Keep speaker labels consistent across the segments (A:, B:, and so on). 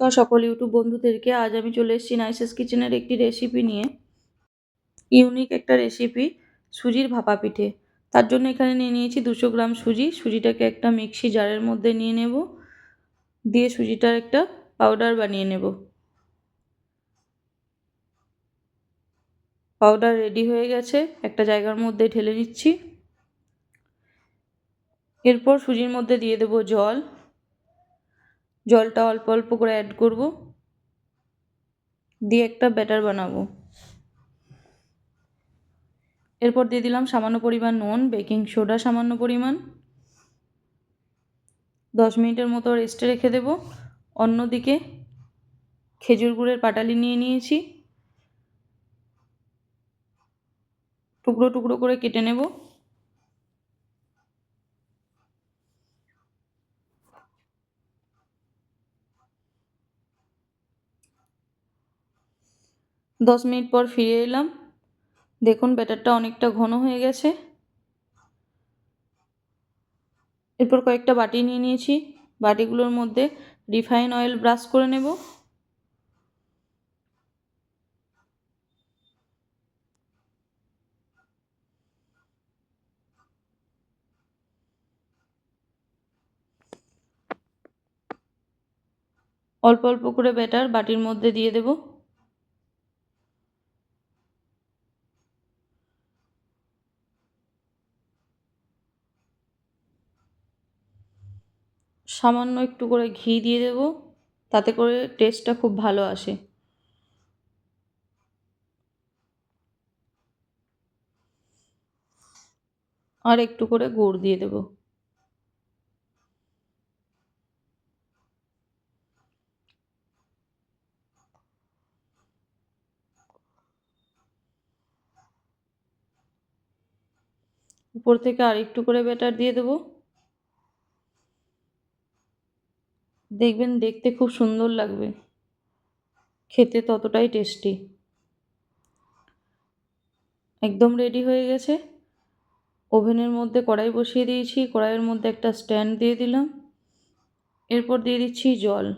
A: নমস্কার সকল ইউটিউব বন্ধুদেরকে আজ আমি চলে এসেছি নাইসেস কিচেনের একটি রেসিপি নিয়ে। ইউনিক একটা রেসিপি সুজির ভাপা পিঠে। তার জন্য এখানে নিয়ে নিয়েছি দুশো গ্রাম সুজি। সুজিটাকে একটা মিক্সি জারের মধ্যে নিয়ে নেব। দিয়ে সুজিটার একটা পাউডার বানিয়ে নেব। পাউডার রেডি হয়ে গেছে। একটা জায়গার মধ্যে ঢেলে নিচ্ছি। এরপর সুজির মধ্যে দিয়ে দেব জল। জলটা অল্প অল্প করে অ্যাড করব। দিয়ে একটা ব্যাটার বানাবো। এরপর দিয়ে দিলাম সামান্য পরিমাণ নুন বেকিং সোডা সামান্য পরিমাণ। দশ মিনিটের মতো রেস্টে রেখে দেব। অন্যদিকে খেজুর গুড়ের পাটালি নিয়ে নিয়েছি। টুকরো টুকরো করে কেটে নেব। দশ মিনিট পর ফিরে এলাম। দেখুন, ব্যাটারটা অনেকটা ঘন হয়ে গেছে। এরপর কয়েকটা বাটি নিয়ে নিয়েছি। বাটিগুলোর মধ্যে রিফাইন অয়েল ব্রাশ করে নেব। অল্প অল্প করে ব্যাটার বাটির মধ্যে দিয়ে দেবো। সামান্য একটু করে ঘি দিয়ে দেব, তাতে করে টেস্টটা খুব ভালো আসে। আর একটু করে গুড় দিয়ে দেব। উপর থেকে আর একটু করে ব্যাটার দিয়ে দেবো। দেখবেন দেখতে খুব সুন্দর লাগবে। খেতে ততটাই টেস্টি। একদম রেডি হয়ে গেছে। ওভেনের মধ্যে কড়াই বসিয়ে দিয়েছি, কড়াইয়ের মধ্যে একটা স্ট্যান্ড দিয়ে দিলাম। এরপর দিয়ে দিচ্ছি জল।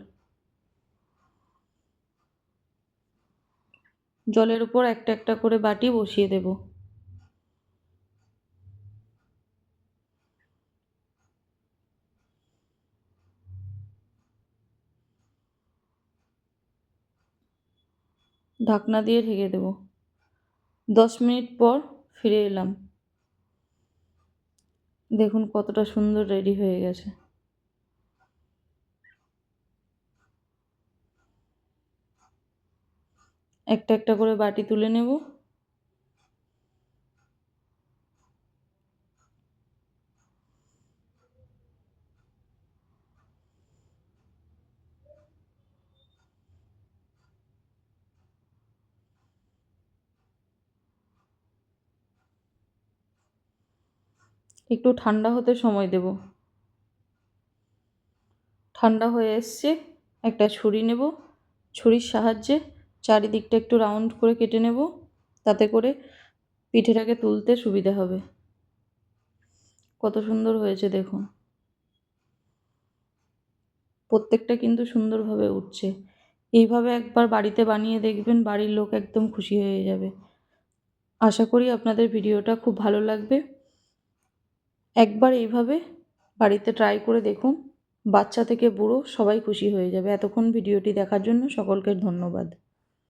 A: জলের উপর একটা একটা করে বাটি বসিয়ে দেবো। ঢাকনা দিয়ে ঢেকে দেব। দশ মিনিট পর ফিরে এলাম। দেখুন কতটা সুন্দর রেডি হয়ে গেছে। একটা একটা করে বাটি তুলে নেব। একটু ঠান্ডা হতে সময় দেব। ঠান্ডা হয়ে এসছে, একটা ছুরি নেব। ছুরির সাহায্যে চারিদিকটা একটু রাউন্ড করে কেটে নেব। তাতে করে পিঠেটাকে তুলতে সুবিধা হবে। কত সুন্দর হয়েছে দেখুন। প্রত্যেকটা কিন্তু সুন্দরভাবে উঠছে। এইভাবে একবার বাড়িতে বানিয়ে দেখবেন, বাড়ির লোক একদম খুশি হয়ে যাবে। আশা করি আপনাদের ভিডিওটা খুব ভালো লাগবে। একবার এইভাবে বাড়িতে ট্রাই করে দেখুন। বাচ্চা থেকে বুড়ো সবাই খুশি হয়ে যাবে। এতক্ষণ ভিডিওটি দেখার জন্য সকলকে ধন্যবাদ।